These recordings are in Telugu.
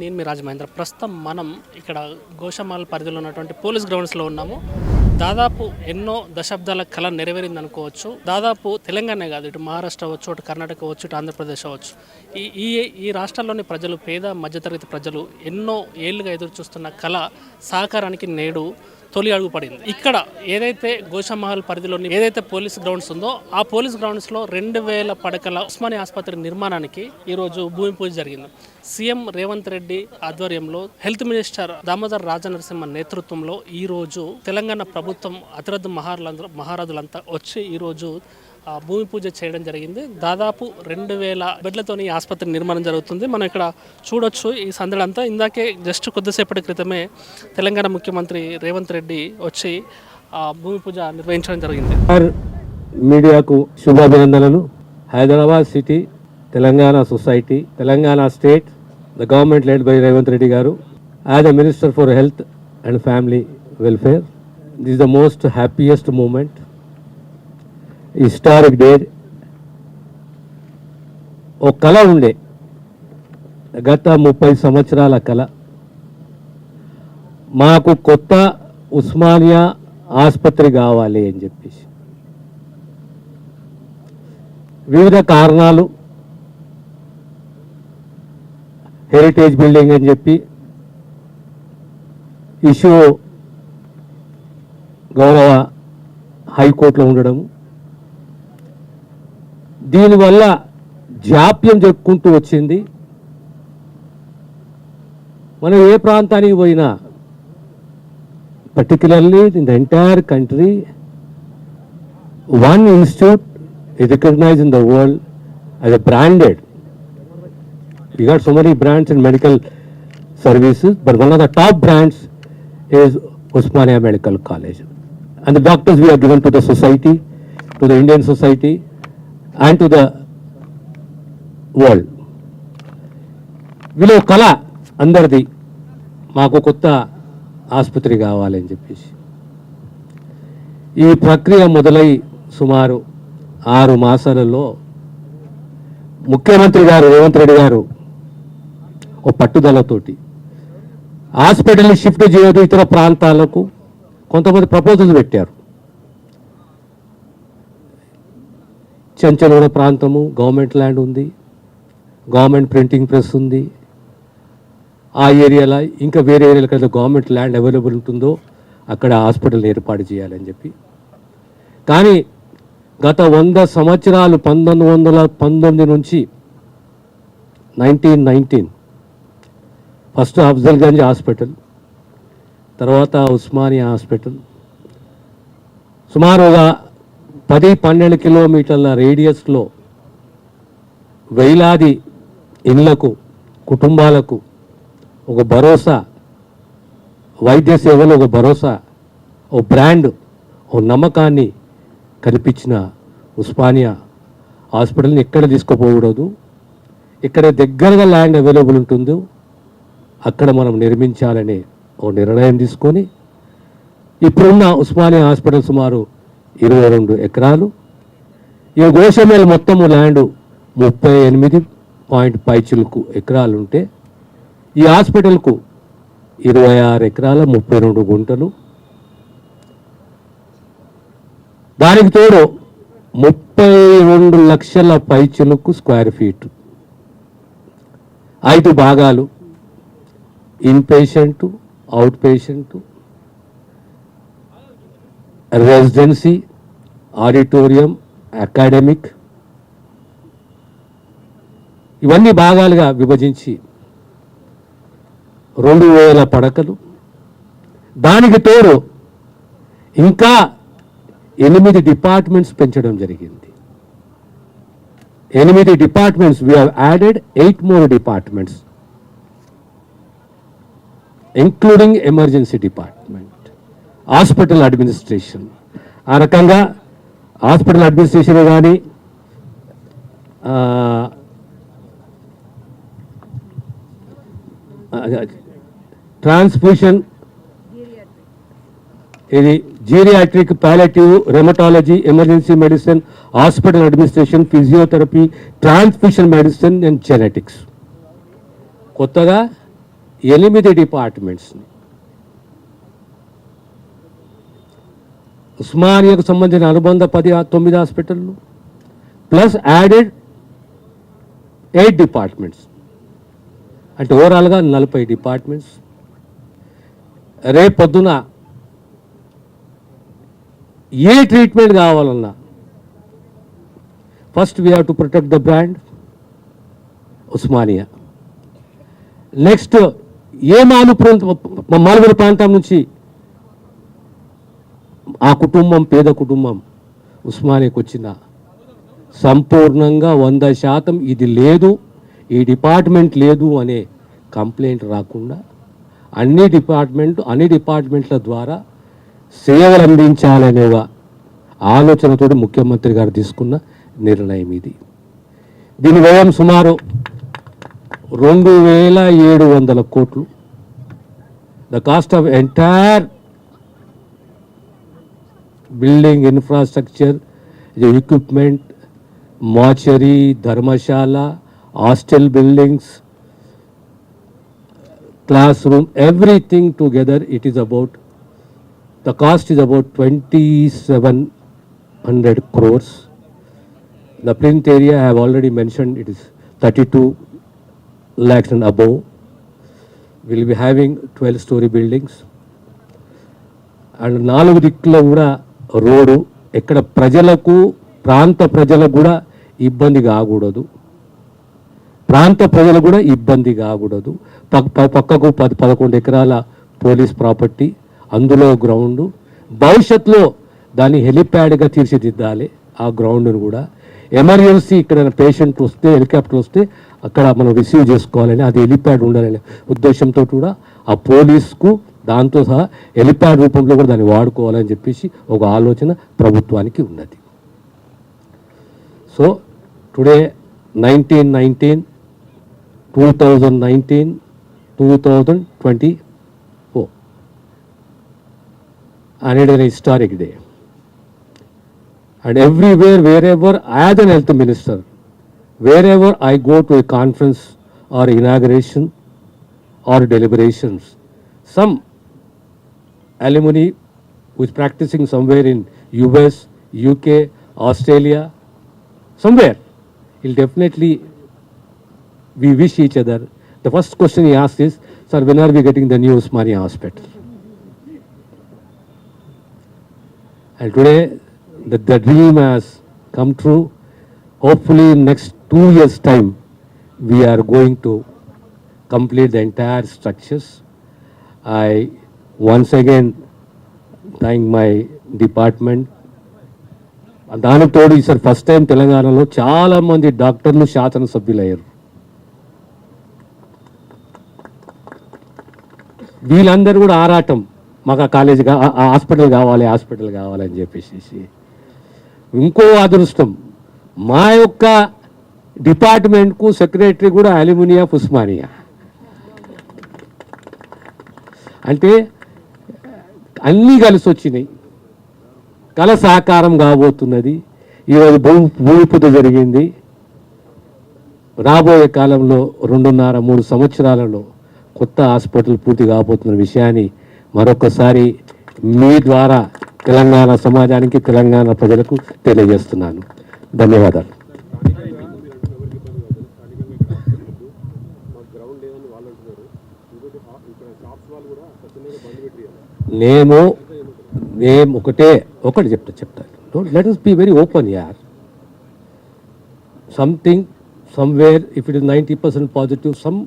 నేను మీ రాజమహేంద్ర. ప్రస్తుతం మనం ఇక్కడ గోషమాల్ పరిధిలో ఉన్నటువంటి పోలీస్ గ్రౌండ్స్లో ఉన్నాము. దాదాపు ఎన్నో దశాబ్దాల కళ నెరవేరింది అనుకోవచ్చు. దాదాపు తెలంగాణ కాదు ఇటు మహారాష్ట్ర అవ్వచ్చు ఇటు కర్ణాటక అవ్వచ్చు ఇటు ఆంధ్రప్రదేశ్ అవ్వచ్చు ఈ ఈ ఈ రాష్ట్రాల్లోని ప్రజలు పేద మధ్యతరగతి ప్రజలు ఎన్నో ఏళ్ళుగా ఎదురు చూస్తున్న కళ సహకారానికి నేడు తొలి అడుగు పడింది. ఇక్కడ ఏదైతే గోషమహల్ పరిధిలోని ఏదైతే పోలీస్ గ్రౌండ్స్ ఉందో ఆ పోలీస్ గ్రౌండ్స్లో రెండు వేల పడకల ఉస్మానియా ఆసుపత్రి నిర్మాణానికి ఈ రోజు భూమి పూజ జరిగింది. సీఎం రేవంత్ రెడ్డి ఆధ్వర్యంలో హెల్త్ మినిస్టర్ దామోదర్ రాజనరసింహ నేతృత్వంలో ఈ రోజు తెలంగాణ ప్రభుత్వం అతిరథ మహారాజులంతా వచ్చి ఈ రోజు భూమి పూజ చేయడం జరిగింది. దాదాపు రెండు వేల బెడ్లతోని ఆసుపత్రి నిర్మాణం జరుగుతుంది. మనం ఇక్కడ చూడొచ్చు ఈ సందడంతా. ఇందాకే జస్ట్ కొద్దిసేపటి క్రితమే తెలంగాణ ముఖ్యమంత్రి రేవంత్ రెడ్డి వచ్చి భూమి పూజ నిర్వహించడం జరిగింది. మీడియాకు శుభాభినందనలు. Hyderabad city Telangana society Telangana state the government led by Revanth Reddy garu as a minister for health and family welfare this the most happiest moment historic day. ఒక కళ ఉండే. గత ముప్పై సంవత్సరాల కళ. మాకు కొత్త ఉస్మానియా ఆసుపత్రి కావాలి అని చెప్పేసి. వివిధ కారణాలు. హెరిటేజ్ బిల్డింగ్ అని చెప్పి. ఇష్యూ గౌరవ హైకోర్టులో ఉండడం దీనివల్ల జాప్యం జరుపుకుంటూ వచ్చింది. మనం ఏ ప్రాంతానికి పోయినా particularly in the entire country one institute ఈ recognise in the world as a branded you got so many brands in medical services but one of the top brands is Osmania medical college and the doctors we're given to the society to the Indian society and to the world వీళ్ళు కళ అందరిది. మాకు కొత్త ఆసుపత్రి కావాలని చెప్పేసి. ఈ ప్రక్రియ మొదలై సుమారు ఆరు మాసాలలో ముఖ్యమంత్రి గారు రేవంత్ రెడ్డి గారు ఓ పట్టుదలతోటి హాస్పిటల్ని షిఫ్ట్ చేయదు ఇతర ప్రాంతాలకు కొంతమంది ప్రపోజల్స్ పెట్టారు. చెంచలూడ ప్రాంతము గవర్నమెంట్ ల్యాండ్ ఉంది. గవర్నమెంట్ ప్రింటింగ్ ప్రెస్ ఉంది. ఆ ఏరియాలో ఇంకా వేరే ఏరియాలో కదా గవర్నమెంట్ ల్యాండ్ అవైలబుల్ ఉంటుందో అక్కడ హాస్పిటల్ ఏర్పాటు చేయాలని చెప్పి. కానీ గత వంద సంవత్సరాలు పంతొమ్మిది వందల పంతొమ్మిది నుంచి nineteen nineteen first Afzalgunj hospital తర్వాత ఉస్మానియా హాస్పిటల్. సుమారుగా పది పన్నెండు కిలోమీటర్ల రేడియస్లో వేలాది ఇళ్ళకు కుటుంబాలకు ఒక భరోసా వైద్య సేవలు ఒక భరోసా ఓ బ్రాండ్ ఓ నమ్మకాన్ని కనిపించిన ఉస్మానియా హాస్పిటల్ని ఎక్కడ తీసుకుపోకూడదు. ఇక్కడ దగ్గరగా ల్యాండ్ అవైలబుల్ ఉంటుందో అక్కడ మనం నిర్మించాలనే ఓ నిర్ణయం తీసుకొని ఇప్పుడున్న ఉస్మానియా హాస్పిటల్ సుమారు ఇరవై రెండు ఎకరాలు. ఈ గోషమేల్ మొత్తము ల్యాండ్ ముప్పై ఎనిమిది పాయింట్ పైచులకు ఎకరాలు ఉంటే ఈ హాస్పిటల్కు ఇరవై ఆరు ఎకరాల ముప్పై రెండు గుంటలు. దానికి తోడు ముప్పై రెండు లక్షల పైచులకు స్క్వేర్ ఫీట్. ఐదు భాగాలు inpatient outpatient residency auditorium academic ఇవన్నీ భాగాలుగా విభజించి రెండు వేల పడకలు. దానికి తోడు ఇంకా ఎనిమిది డిపార్ట్మెంట్స్ పెంచడం జరిగింది. ఎనిమిది departments we added eight more departments including emergency department hospital administration. ఆ రకంగా హాస్పిటల్ అడ్మినిస్ట్రేషన్ కానీ ట్రాన్స్ఫ్యూషన్ ఇది geriatric palliative rheumatology emergency medicine hospital administration physiotherapy transfusion medicine and genetics. కొత్తగా ఎనిమిది డిపార్ట్మెంట్స్ని ఉస్మానియాకు సంబంధించిన అనుబంధ పది తొమ్మిది హాస్పిటళ్ళు ప్లస్ యాడెడ్ ఎయిట్ డిపార్ట్మెంట్స్. అంటే ఓవరాల్గా నలభై డిపార్ట్మెంట్స్. రేపు పొద్దున ఏ ట్రీట్మెంట్ కావాలన్నా first we have to protect the brand Osmania. Next ఏ మాలు ప్రాంతం మాలుగుల ప్రాంతం నుంచి ఆ కుటుంబం పేద కుటుంబం ఉస్మానియాకి వచ్చిన సంపూర్ణంగా వంద శాతం ఇది లేదు ఈ డిపార్ట్మెంట్ లేదు అనే కంప్లైంట్ రాకుండా అన్ని డిపార్ట్మెంట్ అన్ని డిపార్ట్మెంట్ల ద్వారా సేవలు అందించాలనే ఆలోచనతో ముఖ్యమంత్రి గారు తీసుకున్న నిర్ణయం ఇది. దీని వ్యయం సుమారు రెండు వేల ఏడు వందల కోట్లు. The cost of entire building infrastructure equipment mortuary dharamshala hostel buildings class room everything together it is about the cost is about twenty seven hundred crores The print area I have already mentioned it is 32 lakhs and above. We'll be having 12 story buildings. And నాలుగు దిక్కులో కూడా రోడ్డు ఎక్కడ ప్రజలకు ప్రాంత ప్రజలకు కూడా ఇబ్బంది కాకూడదు ప్రాంత ప్రజలు కూడా ఇబ్బంది కాకూడదు పక్ పక్కకు పది పదకొండు ఎకరాల పోలీస్ ప్రాపర్టీ అందులో గ్రౌండ్. భవిష్యత్తులో దాన్ని హెలిప్యాడ్గా తీర్చిదిద్దాలి ఆ గ్రౌండ్ను కూడా. ఎమర్జెన్సీ ఇక్కడ పేషెంట్ వస్తే హెలికాప్టర్ వస్తే అక్కడ మనం రిసీవ్ చేసుకోవాలని అది హెలిప్యాడ్ ఉండాలనే ఉద్దేశంతో కూడా ఆ పోలీస్కు దాంతో సహా హెలిప్యాడ్ రూపంలో కూడా దాన్ని వాడుకోవాలని చెప్పేసి ఒక ఆలోచన ప్రభుత్వానికి ఉన్నది. So today nineteen nineteen two thousand nineteen two thousand twenty four అనేది historic day and everywhere wherever as an health minister wherever I go to a conference or inauguration or deliberations some alumni who is practicing somewhere in US, UK, Australia, somewhere, he'll definitely, we wish each other. The first question he asks is, sir, when are we getting the new Usmania hospital? And today, the, the dream has come true. Hopefully, in next two years' time, we are going to complete the entire structures. I once again thank my department. దానికి తోడు ఈసారి ఫస్ట్ టైం తెలంగాణలో చాలా మంది డాక్టర్లు శాసనసభ్యులు అయ్యారు వీళ్ళందరూ కూడా ఆరాటం. మాకు ఆ కాలేజ్ హాస్పిటల్ కావాలి హాస్పిటల్ కావాలని చెప్పేసి ఇంకో అదృష్టం. మా యొక్క డిపార్ట్మెంట్కు సెక్రటరీ కూడా అల్యూమినియా ఉస్మానియా. అంటే అన్నీ కలిసి వచ్చినాయి. కళ సహకారం కాబోతున్నది. ఈరోజు భూమి భూమి పూజ జరిగింది. రాబోయే కాలంలో రెండున్నర మూడు సంవత్సరాలలో కొత్త హాస్పిటల్ పూర్తి కాబోతున్న విషయాన్ని మరొకసారి మీ ద్వారా తెలంగాణ సమాజానికి తెలంగాణ ప్రజలకు తెలియజేస్తున్నాను. ధన్యవాదాలు. నేను నేమ్ ఒకటే ఒకటి చెప్తా చెప్తాను let us be very open యార్ something somewhere if it is ninety percent positive some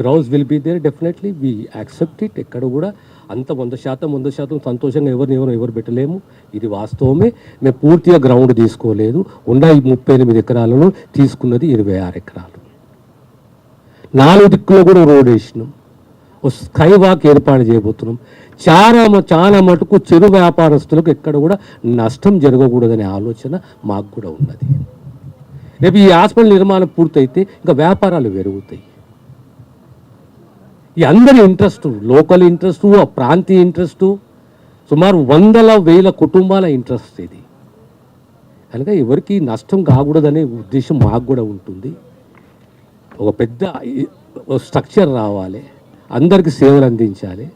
grounds will be there definitely we accept it ఎక్కడ కూడా అంత వంద శాతం వంద శాతం సంతోషంగా ఎవరిని ఎవరు ఎవరు పెట్టలేము. ఇది వాస్తవమే. మేము పూర్తిగా గ్రౌండ్ తీసుకోలేదు. ఉన్న ఈ ముప్పై ఎనిమిది ఎకరాలను తీసుకున్నది ఇరవై ఆరు ఎకరాలు. నాలుగు దిక్కులో కూడా రోడ్ వేసినాం. స్కై వాక్ ఏర్పాటు చేయబోతున్నాం. చాలా చాలా మటుకు చిరు వ్యాపారస్తులకు ఎక్కడ కూడా నష్టం జరగకూడదనే ఆలోచన మాకు కూడా ఉన్నది. రేపు ఈ హాస్పిటల్ నిర్మాణం పూర్తయితే ఇంకా వ్యాపారాలు పెరుగుతాయి. ఈ అందరి ఇంట్రెస్ట్ లోకల్ ఇంట్రెస్ట్ ఆ ప్రాంతీయ ఇంట్రెస్ట్ సుమారు వందల వేల కుటుంబాల ఇంట్రెస్ట్ ఇది. కనుక ఎవరికి నష్టం కాకూడదనే ఉద్దేశం మాకు కూడా ఉంటుంది. ఒక పెద్ద స్ట్రక్చర్ రావాలి. అందరికి సేవలు అందించాలి.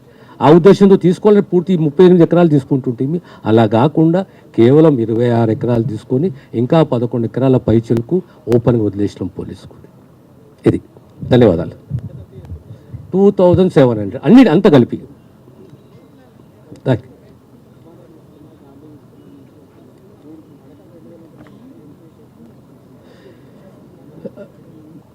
ఆ ఉద్దేశంతో తీసుకోవాలని పూర్తి ముప్పై ఎనిమిది ఎకరాలు తీసుకుంటుంటే అలా కాకుండా కేవలం ఇరవై ఆరు ఎకరాలు తీసుకొని ఇంకా పదకొండు ఎకరాల పైచలకు ఓపెన్గా వదిలేసినాం పోలీసుకు ఇది. ధన్యవాదాలు. Two thousand seven hundred. అన్ని అంత కలిపి.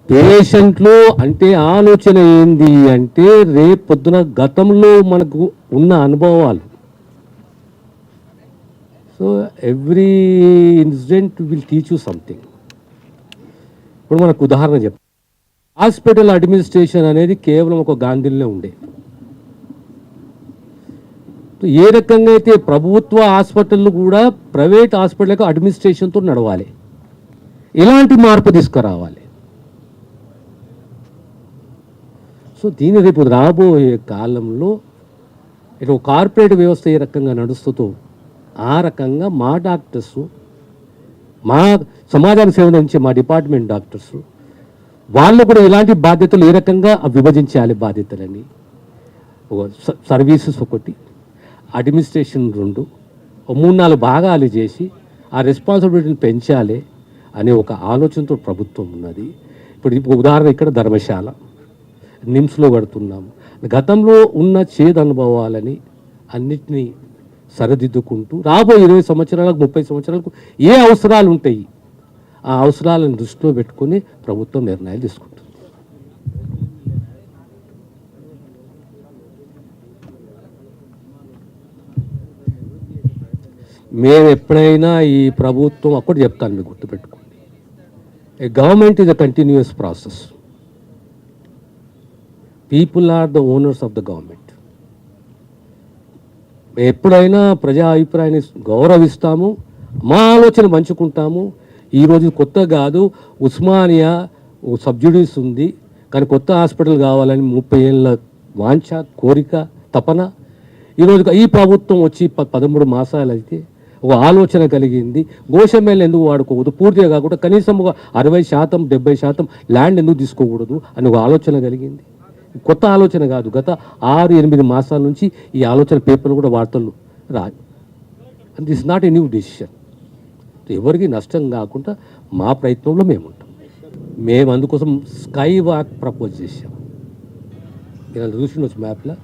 పేషెంట్లు అంటే ఆలోచన ఏంది అంటే రేపు పొద్దున గతంలో మనకు ఉన్న అనుభవాలు. So every incident will teach you something ఇప్పుడు మనకు ఉదాహరణ చెప్తాం హాస్పిటల్ అడ్మినిస్ట్రేషన్ అనేది కేవలం ఒక గాంధీలోనే ఉండే. ఏ రకంగా అయితే ప్రభుత్వ హాస్పిటల్ కూడా ప్రైవేట్ హాస్పిటల్కి అడ్మినిస్ట్రేషన్తో నడవాలి. ఇలాంటి మార్పు తీసుకురావాలి. సో దీని రేపు రాబోయే కాలంలో ఇటు కార్పొరేట్ వ్యవస్థ ఏ రకంగా నడుస్తుందో ఆ రకంగా మా డాక్టర్స్ మా సమాజానికి సేవ నుంచి మా డిపార్ట్మెంట్ డాక్టర్స్ వాళ్ళు కూడా ఎలాంటి బాధ్యతలు ఏ రకంగా విభజించాలి బాధ్యతలని. ఒక స- సర్వీసెస్ ఒకటి అడ్మినిస్ట్రేషన్ రెండు మూడు నాలుగు భాగాలు చేసి ఆ రెస్పాన్సిబిలిటీని పెంచాలి అనే ఒక ఆలోచనతో ప్రభుత్వం ఉన్నది. ఇప్పుడు ఇప్పుడు ఉదాహరణ ఇక్కడ ధర్మశాల. నిమ్స్లో పడుతున్నాము గతంలో ఉన్న చేదు అనుభవాలని అన్నిటినీ సరిదిద్దుకుంటూ రాబోయే ఇరవై సంవత్సరాలకు ముప్పై సంవత్సరాలకు ఏ అవసరాలు ఉంటాయి ఆ అవసరాలను దృష్టిలో పెట్టుకొని ప్రభుత్వం నిర్ణయాలు తీసుకుంటుంది. మేము ఎప్పుడైనా ఈ ప్రభుత్వం అప్పుడు చెప్తాను మీకు గుర్తుపెట్టుకోండి. Government is a continuous process people are the owners of the government ఎప్పుడైనా ప్రజా అభిప్రాయాన్ని గౌరవిస్తాము మా ఆలోచన పంచుకుంటాము. ఈరోజు కొత్త కాదు ఉస్మానియా సబ్సిడీస్ ఉంది. కానీ కొత్త హాస్పిటల్ కావాలని ముప్పై ఏళ్ళ వాంఛ కోరిక తపన. ఈరోజు ఈ ప్రభుత్వం వచ్చి ప- పదమూడు మాసాలు అయితే ఒక ఆలోచన కలిగింది. గోషమేళ్ళు ఎందుకు వాడుకోకూడదు? పూర్తిగా కాకుండా కనీసం ఒక అరవై శాతం డెబ్బై శాతం ల్యాండ్ ఎందుకు తీసుకోకూడదు? అని ఒక ఆలోచన కలిగింది. కొత్త ఆలోచన కాదు. గత ఆరు ఎనిమిది మాసాల నుంచి ఈ ఆలోచన పేపర్లు కూడా వార్తలు రా and this not a new decision ఎవరికి నష్టం కాకుండా మా ప్రయత్నంలో మేము ఉంటాం. మేము అందుకోసం స్కై వాక్ ప్రపోజ్ చేశాం. మీరు అది చూసి మ్యాప్లో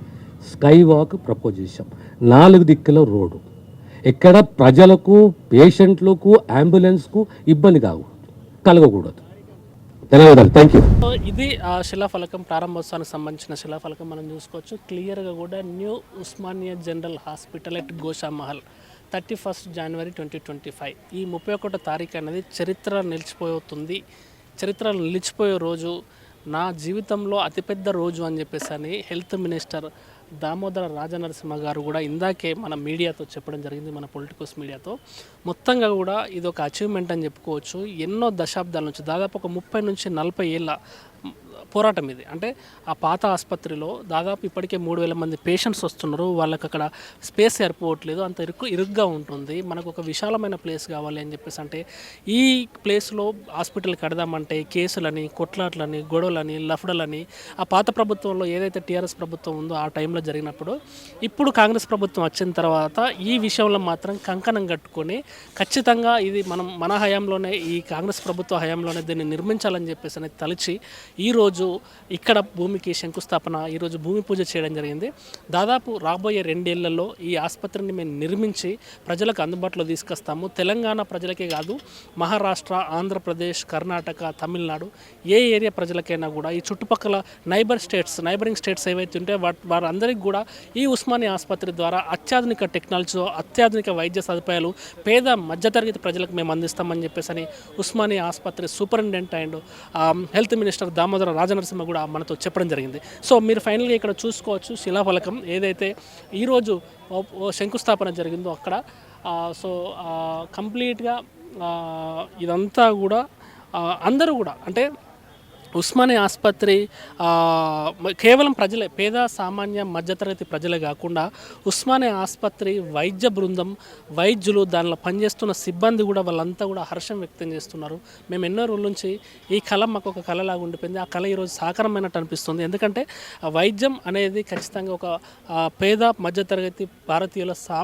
స్కై వాక్ ప్రపోజ్ చేశాం. నాలుగు దిక్కుల రోడ్డు. ఎక్కడ ప్రజలకు పేషెంట్లకు అంబులెన్స్కు ఇబ్బంది కాకూడదు. కలగకూడదు. ధన్యవాదాలు. థ్యాంక్ యూ సో ఇది ఆ శిలాఫలకం ప్రారంభోత్సవానికి సంబంధించిన శిలాఫలకం మనం చూసుకోవచ్చు. క్లియర్గా కూడా new Osmania general hospital at Goshamahal thirty first January twenty twenty five ఈ ముప్పై ఒకటో తారీఖు అనేది చరిత్ర నిలిచిపోతుంది. చరిత్ర నిలిచిపోయే రోజు నా జీవితంలో అతిపెద్ద రోజు అని చెప్పేసి అని హెల్త్ మినిస్టర్ దామోదర రాజనరసింహ గారు కూడా ఇందాకే మన మీడియాతో చెప్పడం జరిగింది మన పొలిటికల్స్ మీడియాతో. మొత్తంగా కూడా ఇది ఒక అచీవ్మెంట్ అని చెప్పుకోవచ్చు. ఎన్నో దశాబ్దాల నుంచి దాదాపు ఒక ముప్పై నుంచి నలభై ఏళ్ళ పోరాటం ఇది. అంటే ఆ పాత ఆసుపత్రిలో దాదాపు ఇప్పటికే మూడు వేల మంది పేషెంట్స్ వస్తున్నారు. వాళ్ళకి అక్కడ స్పేస్ సరిపోవట్లేదు. అంత ఇరుకు ఇరుగ్గా ఉంటుంది. మనకు ఒక విశాలమైన ప్లేస్ కావాలి అని చెప్పేసి అంటే ఈ ప్లేస్లో హాస్పిటల్ కడదామంటే కేసులని కొట్లాట్లని గొడవలని లఫడలని ఆ పాత ప్రభుత్వంలో ఏదైతే టీఆర్ఎస్ ప్రభుత్వం ఉందో ఆ టైంలో జరిగినప్పుడు ఇప్పుడు కాంగ్రెస్ ప్రభుత్వం వచ్చిన తర్వాత ఈ విషయంలో మాత్రం కంకణం కట్టుకొని ఖచ్చితంగా ఇది మనం మన హయాంలోనే ఈ కాంగ్రెస్ ప్రభుత్వ హయాంలోనే దీన్ని నిర్మించాలని చెప్పేసి అనేది తలిచి ఈరోజు ఇక్కడ భూమికి శంకుస్థాపన ఈరోజు భూమి పూజ చేయడం జరిగింది. దాదాపు రాబోయే రెండేళ్ళలో ఈ ఆసుపత్రిని మేము నిర్మించి ప్రజలకు అందుబాటులో తీసుకొస్తాము. తెలంగాణ ప్రజలకే కాదు మహారాష్ట్ర ఆంధ్రప్రదేశ్ కర్ణాటక తమిళనాడు ఏ ఏరియా ప్రజలకైనా కూడా ఈ చుట్టుపక్కల నైబర్ స్టేట్స్ నైబరింగ్ స్టేట్స్ ఏవైతే ఉంటే వాటి వారందరికీ కూడా ఈ ఉస్మానియా ఆసుపత్రి ద్వారా అత్యాధునిక టెక్నాలజీతో అత్యాధునిక వైద్య సదుపాయాలు పేద మధ్యతరగతి ప్రజలకు మేము అందిస్తామని చెప్పేసి అని ఉస్మానియా ఆసుపత్రి superintendent and health minister Damodara Rajanarasimha కూడా మనతో చెప్పడం జరిగింది. సో మీరు ఫైనల్గా ఇక్కడ చూసుకోవచ్చు శిలాఫలకం ఏదైతే ఈరోజు శంకుస్థాపన జరిగిందో అక్కడ. సో కంప్లీట్గా ఇదంతా కూడా అందరూ కూడా అంటే ఉస్మానియా ఆసుపత్రి కేవలం ప్రజలే పేద సామాన్య మధ్యతరగతి ప్రజలే కాకుండా ఉస్మానియా ఆసుపత్రి వైద్య బృందం వైద్యులు దానిలో పనిచేస్తున్న సిబ్బంది కూడా వాళ్ళంతా కూడా హర్షం వ్యక్తం చేస్తున్నారు. మేము ఎన్నో రోజుల నుంచి ఈ కళ మాకు ఒక కళలాగా ఉండిపోయింది. ఆ కళ ఈరోజు సాకారమైనట్టు అనిపిస్తుంది. ఎందుకంటే వైద్యం అనేది ఖచ్చితంగా ఒక పేద మధ్యతరగతి భారతీయుల సా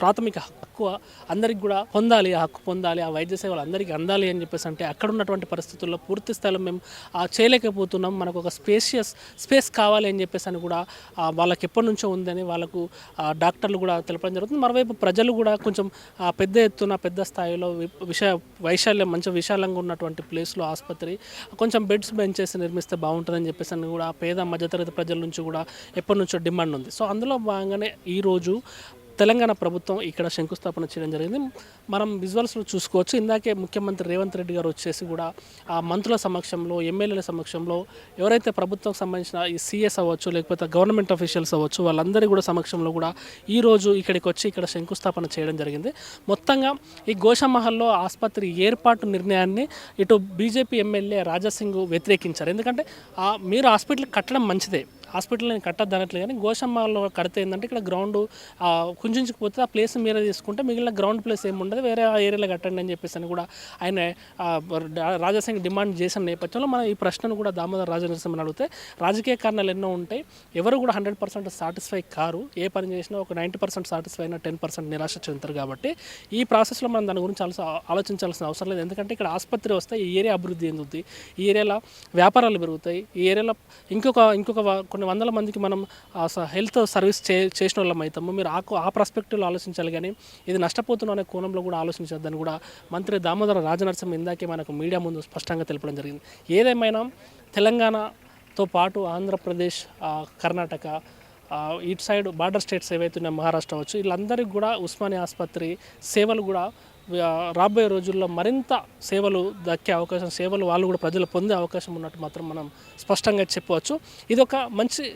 ప్రాథమిక హక్కు అందరికి కూడా పొందాలి ఆ హక్కు పొందాలి ఆ వైద్య సేవలు అందరికీ అందాలి అని చెప్పేసి అంటే అక్కడ ఉన్నటువంటి పరిస్థితుల్లో పూర్తి స్థాయిలో మేము చేయలేకపోతున్నాం. మనకు ఒక స్పేషియస్ స్పేస్ కావాలి అని చెప్పేసి అని కూడా వాళ్ళకి ఎప్పటి నుంచో ఉందని వాళ్ళకు డాక్టర్లు కూడా తెలపడం జరుగుతుంది. మరోవైపు ప్రజలు కూడా కొంచెం పెద్ద ఎత్తున పెద్ద స్థాయిలో వి- విష వైశాల్యం మంచి విశాలంగా ఉన్నటువంటి ప్లేస్లో ఆసుపత్రి కొంచెం బెడ్స్ బెంచెస్ నిర్మిస్తే బాగుంటుందని చెప్పేసి అని కూడా పేద మధ్యతరగతి ప్రజల నుంచి కూడా ఎప్పటి నుంచో డిమాండ్ ఉంది. సో అందులో భాగంగానే ఈరోజు తెలంగాణ ప్రభుత్వం ఇక్కడ శంకుస్థాపన చేయడం జరిగింది. మనం విజువల్స్లో చూసుకోవచ్చు. ఇందాకే ముఖ్యమంత్రి రేవంత్ రెడ్డి గారు వచ్చేసి కూడా ఆ మంత్రుల సమక్షంలో ఎమ్మెల్యేల సమక్షంలో ఎవరైతే ప్రభుత్వం సంబంధించిన ఈ సీఎస్ అవ్వచ్చు లేకపోతే గవర్నమెంట్ అఫీషియల్స్ అవ్వచ్చు వాళ్ళందరి కూడా సమక్షంలో కూడా ఈ రోజు ఇక్కడికి వచ్చి ఇక్కడ శంకుస్థాపన చేయడం జరిగింది. మొత్తంగా ఈ గోషమహల్లో ఆసుపత్రి ఏర్పాటు నిర్ణయాన్ని ఇటు బీజేపీ ఎమ్మెల్యే రాజాసింగ్ వ్యతిరేకించారు. ఎందుకంటే మీరు హాస్పిటల్ కట్టడం మంచిదే. హాస్పిటల్ నేను కట్టద్దు అనట్లేదు కానీ గోషమ్మలో కడితే ఏంటంటే ఇక్కడ గ్రౌండ్ కుంచుకుపోతే ఆ ప్లేస్ మీరే తీసుకుంటే మిగిలిన గ్రౌండ్ ప్లేస్ ఏమి ఉండదు వేరే ఆ ఏరియాలో కట్టండి అని చెప్పేసి అని కూడా ఆయన రాజాసింగ్ డిమాండ్ చేసిన నేపథ్యంలో మనం ఈ ప్రశ్నను కూడా దామోదర్ రాజనరసింహని అడిగితే రాజకీయ కారణాలు ఎన్నో ఉంటాయి ఎవరు కూడా హండ్రెడ్ పర్సెంట్ సాటిస్ఫై కారు ఏ పని చేసినా ఒక నైంటీ పర్సెంట్ సాటిస్ఫై అయినా టెన్ పర్సెంట్ నిరాశ చెందుతారు కాబట్టి ఈ ప్రాసెస్లో మనం దాని గురించి ఆలోచ ఆలోచించాల్సిన అవసరం లేదు. ఎందుకంటే ఇక్కడ ఆసుపత్రి వస్తే ఈ ఏరియా అభివృద్ధి చెందుతుంది ఈ ఏరియాలో వ్యాపారాలు పెరుగుతాయి ఈ ఏరియాలో ఇంకొక ఇంకొక కొన్ని కొన్ని వందల మందికి మనం హెల్త్ సర్వీస్ చే చేసిన వాళ్ళం అవుతాము మీరు ఆ ఆ పర్స్పెక్టివ్లో ఆలోచించాలి కానీ ఇది నష్టపోతున్నా అనే కోణంలో కూడా ఆలోచించొద్దని కూడా మంత్రి దామోదర రాజనరసింహ ఇందాకే మనకు మీడియా ముందు స్పష్టంగా తెలపడం జరిగింది. ఏదేమైనా తెలంగాణతో పాటు ఆంధ్రప్రదేశ్ కర్ణాటక ఇటు సైడ్ బార్డర్ స్టేట్స్ ఏవైతే ఉన్నాయో మహారాష్ట్ర వచ్చు వీళ్ళందరికీ కూడా ఉస్మానియా ఆసుపత్రి సేవలు కూడా రాబోయే రోజుల్లో మరింత సేవలు దక్కే అవకాశం సేవలు వాళ్ళు కూడా ప్రజలు పొందే అవకాశం ఉన్నట్టు మాత్రం మనం స్పష్టంగా చెప్పవచ్చు. ఇది ఒక మంచి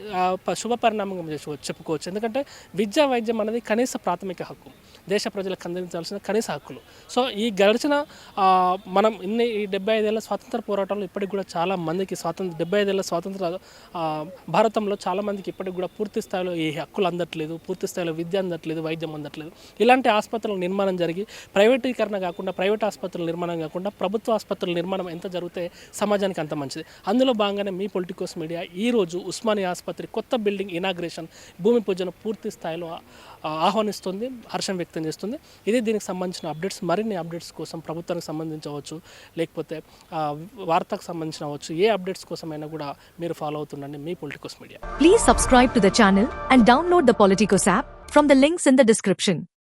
ప- శుభ పరిణామంగా చెప్పుకోవచ్చు. ఎందుకంటే విద్యా వైద్యం అనేది కనీస ప్రాథమిక హక్కు. దేశ ప్రజలకు అందించాల్సిన కనీస హక్కులు. సో ఈ గడిచిన మనం ఇన్ని ఈ డెబ్బై ఐదేళ్ళ స్వాతంత్ర పోరాటంలో ఇప్పటికి కూడా చాలా మందికి స్వాతంత్ర డెబ్బై ఐదేళ్ళ స్వాతంత్ర భారతంలో చాలా మందికి ఇప్పటికి కూడా పూర్తి స్థాయిలో ఈ హక్కులు అందట్లేదు పూర్తి స్థాయిలో విద్య అందట్లేదు వైద్యం అందట్లేదు. ఇలాంటి ఆసుపత్రుల నిర్మాణం జరిగి ప్రైవేట్ ప్రైవేటీకరణ కాకుండా ప్రైవేట్ ఆసుపత్రుల నిర్మాణం కాకుండా ప్రభుత్వ ఆసుపత్రుల నిర్మాణం ఎంత జరిగితే సమాజానికి అంత మంచిది. అందులో భాగంగానే మీ పొలిటికోస్ మీడియా ఈ రోజు ఉస్మానియా ఆసుపత్రి కొత్త బిల్డింగ్ ఇనాగ్రేషన్ భూమి పూజను పూర్తి స్థాయిలో ఆహ్వానిస్తుంది హర్షం వ్యక్తం చేస్తుంది. ఇది దీనికి సంబంధించిన అప్డేట్స్ మరిన్ని అప్డేట్స్ కోసం ప్రభుత్వానికి సంబంధించవచ్చు లేకపోతే వార్తకు సంబంధించిన అవచ్చు ఏ అప్డేట్స్ కోసమైనా కూడా మీరు ఫాలో అవుతుండండి మీ Politicos media. Please subscribe to the channel and download the Politicos app from the links in the description